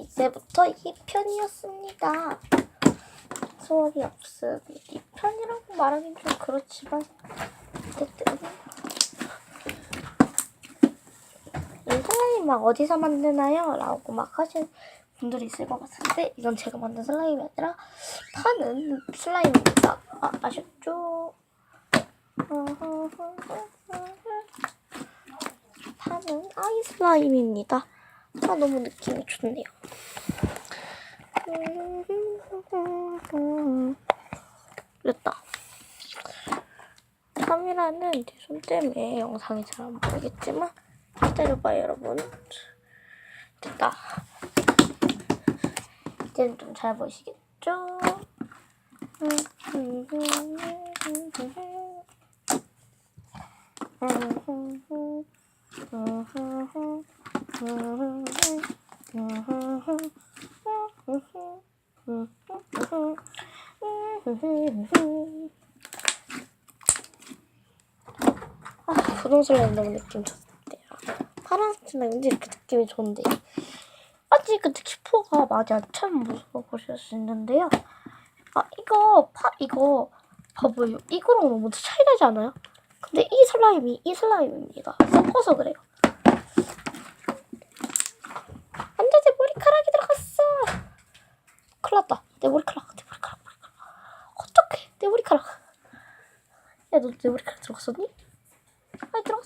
이제부터 2편이었습니다. 소원이 없음. 2편이라고 말하긴 좀 그렇지만 어쨌든 이 슬라임 막 어디서 만드나요? 라고 막 하시는 분들이 있을 것 같은데 이건 제가 만든 슬라임이 아니라 파는 슬라임입니다. 아, 아셨죠? 파는 아이 슬라임입니다. 아, 너무 느낌이 좋네요. 됐다. 카메라는 제 손 때문에 영상이 잘 안 보이겠지만 기다려봐요 여러분. 됐다. 이제는 좀 잘 보이시겠죠? 아, 분홍슬라임 너무 느낌 좋대요. 파란색 슬라임인데 이렇게 느낌이 좋은데. 아직 그 키포가 많이 안 차면 무서워 보실 수 있는데요. 아, 이거, 파, 이거, 봐봐요. 이거랑 너무 차이 나지 않아요? 근데 이 슬라임이 이 슬라임입니다. 섞어서 그래요. 내 머리카락, 내 머리카락, 머리카락. 어떡해, 내 머리카락. 야, 너 내 머리카락 들어갔었니? 아니, 들어갔어.